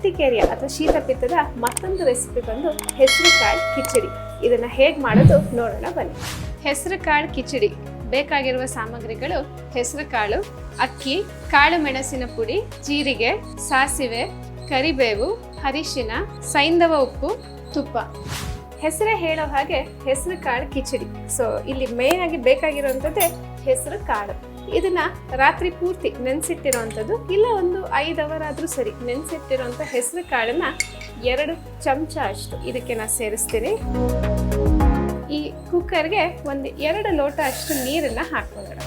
Urticaria ಅಥವಾ ಶೀತ ಪಿತ್ತದ ಮತ್ತೊಂದು ರೆಸಿಪಿ ಬಂದು ಹೆಸರು ಕಾಳು ಕಿಚಡಿ. ಇದನ್ನ ಹೇಗೆ ಮಾಡೋದು ನೋಡೋಣ ಬನ್ನಿ. ಹೆಸರು ಕಾಳು ಕಿಚಡಿ. ಬೇಕಾಗಿರುವ ಸಾಮಗ್ರಿಗಳು ಹೆಸರು ಕಾಳು ಅಕ್ಕಿ ಕಾಳು ಮೆಣಸಿನ ಪುಡಿ ಜೀರಿಗೆ ಸಾಸಿವೆ ಕರಿಬೇವು ಅರಿಶಿನ ಸೈಂಧವ ಉಪ್ಪು ತುಪ್ಪ. ಹೆಸರೇ ಹೇಳೋ ಹಾಗೆ ಹೆಸರು ಕಾಳು ಕಿಚಡಿ. ಸೊ ಇಲ್ಲಿ ಮೇನ್ ಆಗಿ ಬೇಕಾಗಿರುವಂಥದ್ದೇ ಹೆಸರು ಕಾಳು ಇದನ್ನ ರಾತ್ರಿ ಪೂರ್ತಿ ನೆನೆಸಿಟ್ಟಿರೋವಂಥದ್ದು, ಇಲ್ಲ ಒಂದು ಐದು ಅವರ್ ಆದರೂ ಸರಿ ನೆನೆಸಿಟ್ಟಿರೋವಂಥ ಹೆಸರು ಕಾಳನ್ನ ಎರಡು ಚಮಚ ಅಷ್ಟು ಇದಕ್ಕೆ ನಾನು ಸೇರಿಸ್ತೀನಿ. ಈ ಕುಕ್ಕರ್ಗೆ ಒಂದು ಎರಡು ಲೋಟ ಅಷ್ಟು ನೀರನ್ನ ಹಾಕ್ಕೊಂಡ್ರೆ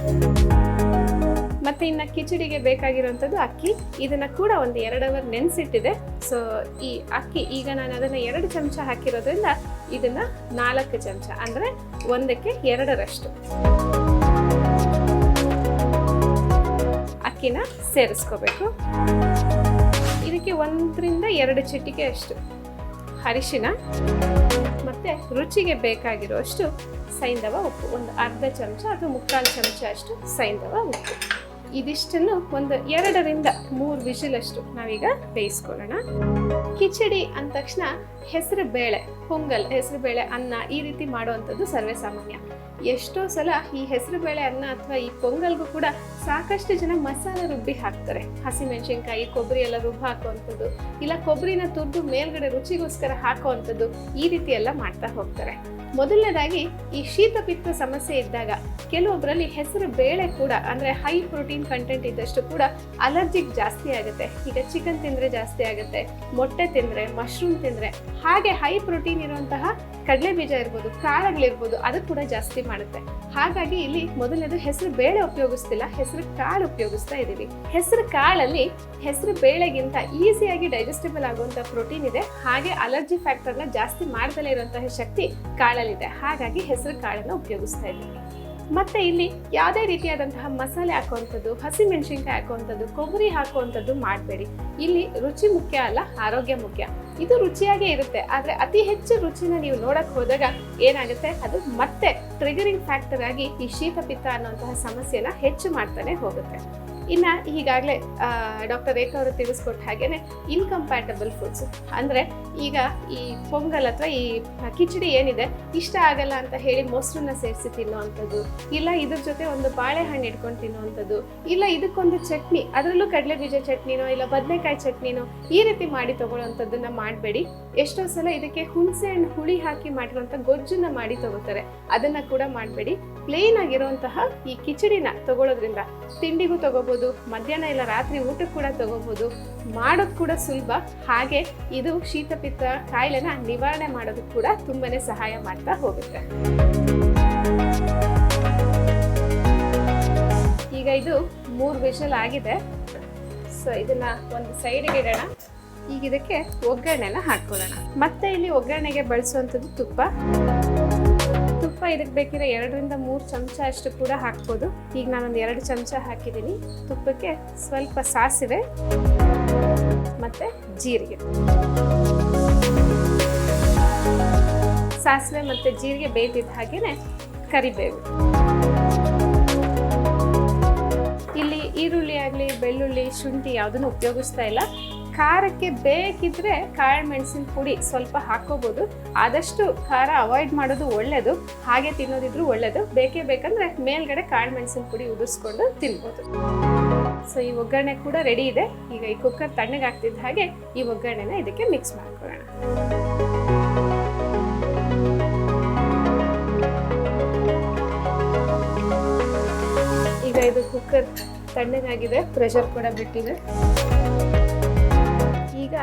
ಮತ್ತೆ ಇನ್ನು ಕಿಚಡಿಗೆ ಬೇಕಾಗಿರುವಂಥದ್ದು ಅಕ್ಕಿ, ಇದನ್ನು ಕೂಡ ಒಂದು ಎರಡು ಅವರ್ ನೆನೆಸಿಟ್ಟಿದೆ. ಸೊ ಈ ಅಕ್ಕಿ, ಈಗ ನಾನು ಅದನ್ನು ಎರಡು ಚಮಚ ಹಾಕಿರೋದ್ರಿಂದ ಇದನ್ನು ನಾಲ್ಕು ಚಮಚ, ಅಂದರೆ ಒಂದಕ್ಕೆ ಎರಡರಷ್ಟು. ಅಕ್ಕಿನ ಸೇರಿಸ್ಕೋಬೇಕು. ಇದಕ್ಕೆ ಒಂದರಿಂದ ಎರಡು ಚಿಟಿಕೆ ಅಷ್ಟು. ಅರಿಶಿನ ಮತ್ತು ರುಚಿಗೆ ಬೇಕಾಗಿರುವಷ್ಟು ಸೈಂಧವ ಉಪ್ಪು. ಒಂದು ಅರ್ಧ ಚಮಚ ಅಥವಾ ಮುಕ್ಕಾಲು ಚಮಚ ಅಷ್ಟು ಸೈಂಧವ ಉಪ್ಪು. ಇದಿಷ್ಟನ್ನು ಒಂದು ಎರಡರಿಂದ ಮೂರು ವಿಷಿಲಷ್ಟು ನಾವೀಗ ಬೇಯಿಸ್ಕೊಳ್ಳೋಣ. ಕಿಚಡಿ ಅಂದ ತಕ್ಷಣ ಹೆಸರು ಬೇಳೆ, ಪೊಂಗಲ್, ಹೆಸರು ಬೇಳೆ ಅನ್ನ ಈ ರೀತಿ ಮಾಡುವಂಥದ್ದು ಸರ್ವೇ ಸಾಮಾನ್ಯ. ಎಷ್ಟೋ ಸಲ ಈ ಹೆಸರು ಬೇಳೆ ಅನ್ನ ಅಥವಾ ಈ ಪೊಂಗಲ್ಗೂ ಕೂಡ ಸಾಕಷ್ಟು ಜನ ಮಸಾಲೆ ರುಬ್ಬಿ ಹಾಕ್ತಾರೆ. ಹಸಿಮೆಣಸಿನ್ಕಾಯಿ, ಕೊಬ್ಬರಿ ಎಲ್ಲ ರುಬ್ಬಿ ಹಾಕುವಂಥದ್ದು, ಇಲ್ಲ ಕೊಬ್ಬರಿನ ತುರಿದು ಮೇಲ್ಗಡೆ ರುಚಿಗೋಸ್ಕರ ಹಾಕುವಂಥದ್ದು ಈ ರೀತಿ ಎಲ್ಲ ಮಾಡ್ತಾ ಹೋಗ್ತಾರೆ. ಮೊದಲನೇದಾಗಿ ಈ ಶೀತಪಿತ್ತ ಸಮಸ್ಯೆ ಇದ್ದಾಗ ಕೆಲವೊಬ್ಬರಲ್ಲಿ ಹೆಸರು ಬೇಳೆ ಕೂಡ, ಅಂದರೆ ಹೈ ಪ್ರೋಟೀನ್ ಕಂಟೆಂಟ್ ಇದ್ದಷ್ಟು ಕೂಡ ಅಲರ್ಜಿಕ್ ಜಾಸ್ತಿ ಆಗುತ್ತೆ. ಈಗ ಚಿಕನ್ ತಿಂದರೆ ಜಾಸ್ತಿ ಆಗುತ್ತೆ, ಮೊಟ್ಟೆ ತಿಂದರೆ ಮಶ್ರೂಮ್ ತಿಂದರೆ, ಹಾಗೆ ಹೈ ಪ್ರೋಟೀನ್ ಇರುವಂತಹ ಕಡಲೆ ಬೀಜ ಇರ್ಬೋದು, ಕಾಳುಗಳಿರ್ಬೋದು, ಅದು ಕೂಡ ಜಾಸ್ತಿ ಮಾಡುತ್ತೆ. ಹಾಗಾಗಿ ಇಲ್ಲಿ ಮೊದಲನೇದು ಹೆಸರು ಬೇಳೆ ಉಪಯೋಗಿಸ್ತಿಲ್ಲ, ಹೆಸರು ಕಾಳು ಉಪಯೋಗಿಸ್ತಾ ಇದ್ದೀವಿ. ಹೆಸರು ಕಾಳಲ್ಲಿ ಹೆಸರು ಬೇಳೆಗಿಂತ ಈಸಿಯಾಗಿ ಡೈಜೆಸ್ಟಿಬಲ್ ಆಗುವಂತ ಪ್ರೋಟೀನ್ ಇದೆ. ಹಾಗೆ ಅಲರ್ಜಿ ಫ್ಯಾಕ್ಟರ್ನ ಜಾಸ್ತಿ ಮಾಡ್ದಲೇ ಇರುವಂತಹ ಶಕ್ತಿ ಕಾಳಲ್ಲಿದೆ. ಹಾಗಾಗಿ ಹೆಸರು ಕಾಳನ್ನ ಉಪಯೋಗಿಸ್ತಾ ಇದ್ದೀವಿ. ಮತ್ತೆ ಇಲ್ಲಿ ಯಾವುದೇ ರೀತಿಯಾದಂತಹ ಮಸಾಲೆ ಹಾಕುವಂಥದ್ದು ಹಸಿ ಮೆಣಸಿನ್ಕಾಯಿ ಹಾಕುವಂಥದ್ದು, ಕೊಬ್ಬರಿ ಹಾಕುವಂಥದ್ದು ಮಾಡಬೇಡಿ. ಇಲ್ಲಿ ರುಚಿ ಮುಖ್ಯ ಅಲ್ಲ, ಆರೋಗ್ಯ ಮುಖ್ಯ. ಇದು ರುಚಿಯಾಗೇ ಇರುತ್ತೆ, ಆದರೆ ಅತಿ ಹೆಚ್ಚು ರುಚಿನ ನೀವು ನೋಡೋಕ್ಕೆ ಹೋದಾಗ ಏನಾಗುತ್ತೆ? ಅದು ಮತ್ತೆ ಟ್ರಿಗರಿಂಗ್ ಫ್ಯಾಕ್ಟರ್ ಆಗಿ ಈ ಶೀತಪಿತ್ತ ಅನ್ನುವಂತಹ ಸಮಸ್ಯೆನ ಹೆಚ್ಚು ಮಾಡ್ತಾನೆ ಹೋಗುತ್ತೆ. ಇನ್ನ ಈಗಾಗಲೇ ಡಾಕ್ಟರ್ ರೇಖಾ ಅವರು ತಿಳಿಸ್ಕೊಟ್ಟ ಹಾಗೆಯೇ ಇನ್ಕಂಪ್ಯಾಟಬಲ್ ಫುಡ್ಸ್ ಅಂದರೆ ಈಗ ಈ ಪೊಂಗಲ್ ಅಥವಾ ಈ ಕಿಚಡಿ ಏನಿದೆ, ಇಷ್ಟ ಆಗಲ್ಲ ಅಂತ ಹೇಳಿ ಮೊಸರನ್ನ ಸೇರಿಸಿ ತಿನ್ನುವಂಥದ್ದು, ಇಲ್ಲ ಇದ್ರ ಜೊತೆ ಒಂದು ಬಾಳೆಹಣ್ಣು ಇಟ್ಕೊಂಡು ತಿನ್ನುವಂಥದ್ದು, ಇಲ್ಲ ಇದಕ್ಕೊಂದು ಚಟ್ನಿ, ಅದರಲ್ಲೂ ಕಡಲೆ ಬೀಜ ಚಟ್ನಿನೋ, ಇಲ್ಲ ಬದನೆಕಾಯಿ ಚಟ್ನಿನೋ ಈ ರೀತಿ ಮಾಡಿ ತಗೊಳ್ಳೋವಂಥದ್ದನ್ನ ಮಾಡಬೇಡಿ. ಎಷ್ಟೋ ಸಲ ಇದಕ್ಕೆ ಹುಣಸೆ ಹಣ್ಣು ಹುಳಿ ಹಾಕಿ ಮಾಡಿರುವಂಥ ಗೊಜ್ಜನ್ನ ಮಾಡಿ ತಗೋತಾರೆ. ಅದನ್ನು ಕೂಡ ಮಾಡಬೇಡಿ. ಪ್ಲೇನ್ ಆಗಿರುವಂತಹ ಈ ಕಿಚಡಿನ ತಗೊಳ್ಳೋದ್ರಿಂದ ತಿಂಡಿಗೂ ತಗೋಬಹುದು ಮಧ್ಯಾಹ್ನ ಇಲ್ಲ ರಾತ್ರಿ ಊಟಕ್ಕೆ ಕೂಡ ತಗೋಬಹುದು ಮಾಡೋದು ಕೂಡ ಸುಲಭ. ಹಾಗೆ ಇದು ಶೀತಪಿತ್ತ ಕಾಯಿಲೆನ ನಿವಾರಣೆ ಮಾಡೋದಕ್ಕೆ ಕೂಡ ತುಂಬಾನೇ ಸಹಾಯ ಮಾಡ್ತಾ ಹೋಗುತ್ತೆ. ಈಗ ಇದು ಮೂರು ವಿಷಲ್ ಆಗಿದೆ. ಸೊ ಇದನ್ನ ಒಂದು ಸೈಡ್ಗೆ ಇಡೋಣ. ಈಗ ಇದಕ್ಕೆ ಒಗ್ಗರಣೆನ ಹಾಕೊಳ್ಳೋಣ ಮತ್ತೆ ಇಲ್ಲಿ ಒಗ್ಗರಣೆಗೆ ಬಳಸುವಂಥದ್ದು ತುಪ್ಪ. ತುಪ್ಪ ಇದಕ್ಕೆ ಬೇಕಿರೋ ಎರಡರಿಂದ ಮೂರು ಚಮಚ ಅಷ್ಟು ಕೂಡ ಹಾಕ್ಬೋದು. ಈಗ ನಾನೊಂದು ಎರಡು ಚಮಚ ಹಾಕಿದ್ದೀನಿ. ತುಪ್ಪಕ್ಕೆ ಸ್ವಲ್ಪ ಸಾಸಿವೆ ಮತ್ತು ಜೀರಿಗೆ. ಸಾಸಿವೆ ಮತ್ತು ಜೀರಿಗೆ ಬೇಯ್ತಿದ್ದ ಹಾಗೆಯೇ ಕರಿಬೇವು. ಇಲ್ಲಿ ಈರುಳ್ಳಿ ಆಗಲಿ, ಬೆಳ್ಳುಳ್ಳಿ, ಶುಂಠಿ ಯಾವುದನ್ನು ಉಪಯೋಗಿಸ್ತಾ ಇಲ್ಲ. ಖಾರಕ್ಕೆ ಬೇಕಿದ್ರೆ ಕಾಳು ಮೆಣಸಿನ ಪುಡಿ ಸ್ವಲ್ಪ ಹಾಕೋಬಹುದು ಆದಷ್ಟು ಖಾರ ಅವಾಯ್ಡ್ ಮಾಡೋದು ಒಳ್ಳೆಯದು ಹಾಗೆ ತಿನ್ನೋದಿದ್ರು ಒಳ್ಳೆಯದು ಬೇಕೇ ಬೇಕಂದ್ರೆ ಮೇಲ್ಗಡೆ ಕಾಳು ಮೆಣಸಿನ ಪುಡಿ ಉದುಸ್ಕೊಂಡು ತಿನ್ಬೋದು. ಸೊ ಈ ಒಗ್ಗರಣೆ ಕೂಡ ರೆಡಿ ಇದೆ. ಈಗ ಈ ಕುಕ್ಕರ್ ತಣ್ಣಗಾಗ್ತಿದ್ದ ಹಾಗೆ ಈ ಒಗ್ಗರಣೆನ ಇದಕ್ಕೆ ಮಿಕ್ಸ್ ಮಾಡ್ಕೊಳ್ಳೋಣ. ಈಗ ಇದು ಕುಕ್ಕರ್ ತಣ್ಣಗಾಗಿದೆ. ಪ್ರೆಷರ್ ಕೂಡ ಬಿಟ್ಟಿದೆ. ಈಗ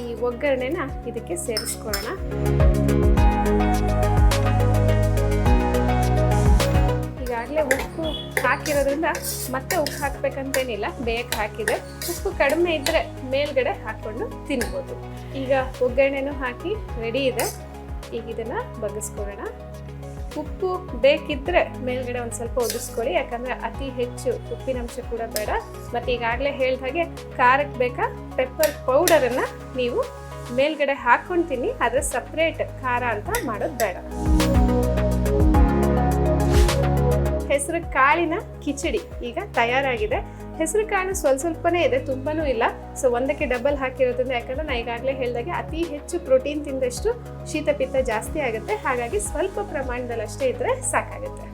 ಈ ಒಗ್ಗರಣೆನ ಇದಕ್ಕೆ ಸೇರಿಸ್ಕೊಳ್ಳೋಣ. ಈಗಾಗಲೇ ಉಪ್ಪು ಹಾಕಿರೋದ್ರಿಂದ ಮತ್ತೆ ಉಪ್ಪು ಹಾಕ್ಬೇಕಂತೇನಿಲ್ಲ, ಬೇಗ ಹಾಕಿದೆ. ಉಪ್ಪು ಕಡಿಮೆ ಇದ್ರೆ ಮೇಲ್ಗಡೆ ಹಾಕೊಂಡು ತಿನ್ಬೋದು. ಈಗ ಒಗ್ಗರಣೆನೂ ಹಾಕಿ ರೆಡಿ ಇದೆ. ಈಗ ಇದನ್ನ ಬಗ್ಗಿಸ್ಕೊಳ್ಳೋಣ. ಉಪ್ಪು ಬೇಕಿದ್ರೆ ಮೇಲ್ಗಡೆ ಒಂದು ಸ್ವಲ್ಪ ಒದಿಸ್ಕೊಳ್ಳಿ, ಯಾಕಂದ್ರೆ ಅತಿ ಹೆಚ್ಚು ಉಪ್ಪಿನಂಶ ಕೂಡ ಬೇಡ. ಮತ್ತೆ ಈಗಾಗಲೇ ಹೇಳಿದ ಹಾಗೆ ಖಾರಕ್ಕೆ ಬೇಕಾ ಪೆಪ್ಪರ್ ಪೌಡರನ್ನು ನೀವು ಮೇಲ್ಗಡೆ ಹಾಕೊಂಡು ತಿನ್ನಿ ಆದರೆ ಸಪ್ರೇಟ್ ಖಾರ ಅಂತ ಮಾಡೋದು ಬೇಡ. ಹೆಸರು ಕಾಳಿನ ಕಿಚಡಿ ಈಗ ತಯಾರಾಗಿದೆ. ಹೆಸರು ಕಾಳು ಸ್ವಲ್ಪ ಸ್ವಲ್ಪನೇ ಇದೆ, ತುಂಬಾನೂ ಇಲ್ಲ. ಸೊ ಒಂದಕ್ಕೆ ಡಬಲ್ ಹಾಕಿರೋದ್ರಿಂದ ಯಾಕಂದ್ರೆ ನಾ ಈಗಾಗಲೇ ಹೇಳಿದಾಗೆ ಅತಿ ಹೆಚ್ಚು ಪ್ರೋಟೀನ್ ತಿಂದಷ್ಟು ಶೀತ ಪಿತ್ತ ಜಾಸ್ತಿ ಆಗುತ್ತೆ. ಹಾಗಾಗಿ ಸ್ವಲ್ಪ ಪ್ರಮಾಣದಲ್ಲಿ ಅಷ್ಟೇ ಇದ್ರೆ ಸಾಕಾಗುತ್ತೆ.